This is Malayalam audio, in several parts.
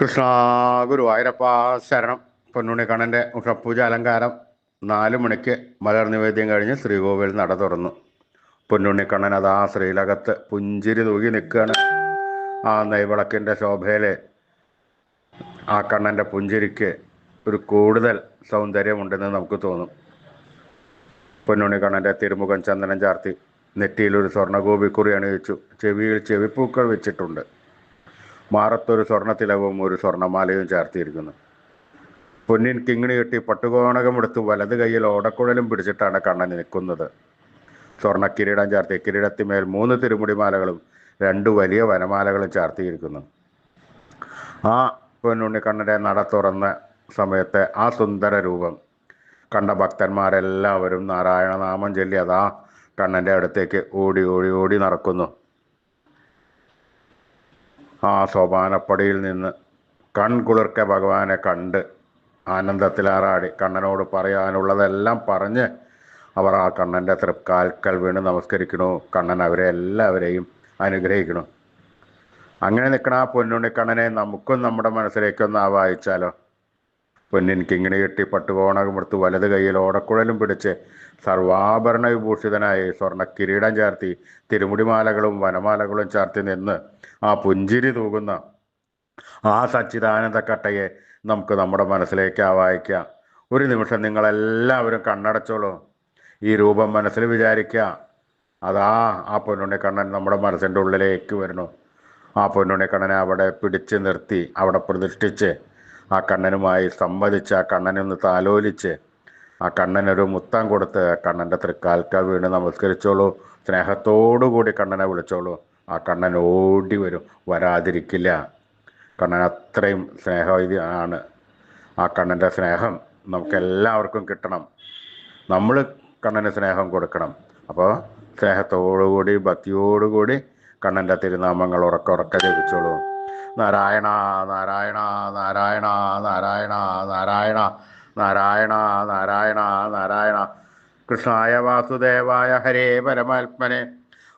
കൃഷ്ണ ഗുരുവായൂരപ്പ ശരണം. പൊന്നുണിക്കണ്ണന്റെ ഉഷപ്പൂജ അലങ്കാരം നാല് മണിക്ക് മലർ നിവേദ്യം കഴിഞ്ഞ് ശ്രീകോവിൽ നട തുറന്നു. പൊന്നുണ്ണിക്കണ്ണൻ അതാ ശ്രീലകത്ത് പുഞ്ചിരി തൂകി നിൽക്കുകയാണ്. ആ നെയ്വിളക്കിന്റെ ശോഭയിലെ ആ കണ്ണന്റെ പുഞ്ചിരിക്ക് ഒരു കൂടുതൽ സൗന്ദര്യമുണ്ടെന്ന് നമുക്ക് തോന്നും. പൊന്നുണ്ണിക്കണ്ണന്റെ തിരുമുഖം ചന്ദനം ചാർത്തി നെറ്റിയിൽ ഒരു സ്വർണഗോപിക്കുറി അണിയിച്ചു. ചെവിയിൽ ചെവിപ്പൂക്കൾ വെച്ചിട്ടുണ്ട്. മാറത്തൊരു സ്വർണത്തിലവും ഒരു സ്വർണമാലയും ചേർത്തിയിരിക്കുന്നു പൊന്നിൻ കിങ്ങിണി കെട്ടി പട്ടുകോണകം പട്ടുകോണകമെടുത്ത് വലത് കൈയിൽ ഓടക്കുഴലും പിടിച്ചിട്ടാണ് കണ്ണൻ നിൽക്കുന്നത്. സ്വർണ കിരീടം ചാർത്തി കിരീടത്തിന്മേൽ മൂന്ന് തിരുമുടിമാലകളും രണ്ട് വലിയ വനമാലകളും ചാർത്തിയിരിക്കുന്നു ആ പൊന്നുണ്ണി കണ്ണന്റെ നട തുറന്ന സമയത്തെ ആ സുന്ദര രൂപം കണ്ട ഭക്തന്മാരെല്ലാവരും നാരായണനാമം ചൊല്ലി അതാ കണ്ണന്റെ അടുത്തേക്ക് ഓടി ഓടി ഓടി നടക്കുന്നു. ആ സോപാനപ്പടിയിൽ നിന്ന് കൺകുളിർക്കെ ഭഗവാനെ കണ്ട് ആനന്ദത്തിലാറാടി കണ്ണനോട് പറയാനുള്ളതെല്ലാം പറഞ്ഞ് അവർ ആ കണ്ണന്റെ തൃക്കാൽക്കൽ വീണ് നമസ്കരിക്കണു കണ്ണൻ അവരെ എല്ലാവരെയും അനുഗ്രഹിക്കണു അങ്ങനെ നിൽക്കണ ആ പൊന്നുണ്ണി കണ്ണനെ നമുക്കും നമ്മുടെ മനസ്സിലേക്കൊന്ന് ആവാഹിച്ചാലോ? പൊന്നിൻ കിങ്ങിണി കെട്ടി പട്ടുകോണകമെടുത്ത് വലത് കൈയിൽ ഓടക്കുഴലും പിടിച്ച് സർവാഭരണ വിഭൂഷിതനായി സ്വർണ കിരീടം ചാർത്തി തിരുമുടിമാലകളും വനമാലകളും ചാർത്തി നിന്ന് ആ പുഞ്ചിരി തൂകുന്ന ആ സച്ചിദാനന്ദ കട്ടയെ നമുക്ക് നമ്മുടെ മനസ്സിലേക്ക് ആവാഹിക്കാം. ഒരു നിമിഷം നിങ്ങളെല്ലാവരും കണ്ണടച്ചോളൂ. ഈ രൂപം മനസ്സിൽ വിചാരിക്കുക. അതാ ആ പൊന്നുണ്ണി കണ്ണൻ നമ്മുടെ മനസ്സിന്റെ ഉള്ളിലേക്ക് വരുന്നു. ആ പൊന്നുണ്ണി കണ്ണനെ അവിടെ പിടിച്ച് നിർത്തി അവിടെ പ്രതിഷ്ഠിച്ച് ആ കണ്ണനുമായി സംവദിച്ച് ആ കണ്ണനെ ഒന്ന് താലോലിച്ച് ആ കണ്ണനൊരു മുത്തം കൊടുത്ത് കണ്ണന്റെ തൃക്കാൽക്ക വീണ് നമസ്കരിച്ചോളൂ. സ്നേഹത്തോടു കൂടി കണ്ണനെ വിളിച്ചോളൂ. ആ കണ്ണൻ ഓടി വരും. വരാതിരിക്കില്ല. കണ്ണൻ അത്രയും സ്നേഹവിധിയാണ് ആ കണ്ണന്റെ സ്നേഹം നമുക്കെല്ലാവർക്കും കിട്ടണം. നമ്മൾ കണ്ണന് സ്നേഹം കൊടുക്കണം. അപ്പോൾ സ്നേഹത്തോടുകൂടി ഭക്തിയോടുകൂടി കണ്ണന്റെ തിരുനാമങ്ങൾ ഉറക്ക ഉറക്ക ജപിച്ചോളൂ. നാരായണ നാരായണ നാരായണ നാരായണ നാരായണ നാരായണ നാരായണ നാരായണ. കൃഷ്ണായ വാസുദേവായ ഹരേ പരമാത്മനെ.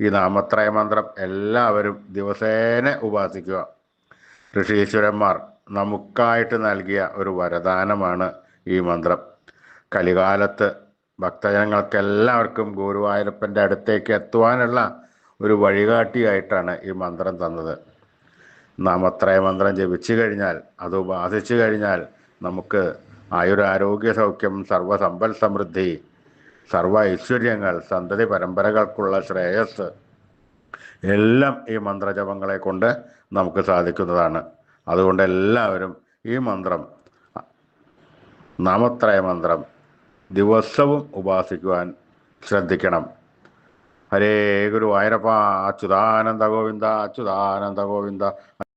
ഈ നാമത്രയ മന്ത്രം എല്ലാവരും ദിവസേന ഉപാസിക്കുക. ഋഷീശ്വരന്മാർ നമുക്കായിട്ട് നൽകിയ ഒരു വരദാനമാണ് ഈ മന്ത്രം. കലികാലത്ത് ഭക്തജനങ്ങൾക്കെല്ലാവർക്കും ഗുരുവായൂരപ്പന്റെ അടുത്തേക്ക് എത്തുവാനുള്ള ഒരു വഴികാട്ടിയായിട്ടാണ് ഈ മന്ത്രം തന്നത്. നാമത്രയ മന്ത്രം ജപിച്ചു കഴിഞ്ഞാൽ അത് ഉപാസിച്ചു കഴിഞ്ഞാൽ നമുക്ക് ആയുരാരോഗ്യ സൗഖ്യം സർവസമ്പൽ സമൃദ്ധി സർവ ഐശ്വര്യങ്ങൾ സന്തതി പരമ്പരകൾക്കുള്ള ശ്രേയസ്. എല്ലാം ഈ മന്ത്രജപങ്ങളെ കൊണ്ട് നമുക്ക് സാധിക്കുന്നതാണ്. അതുകൊണ്ട് എല്ലാവരും ഈ മന്ത്രം നാമത്രയ മന്ത്രം ദിവസവും ഉപാസിക്കുവാൻ ശ്രദ്ധിക്കണം. ഹരേ ഗുരു ആയിരപ്പ അച്യുതാനന്ദ ഗോവിന്ദ അച്യുതാനന്ദ ഗോവിന്ദ.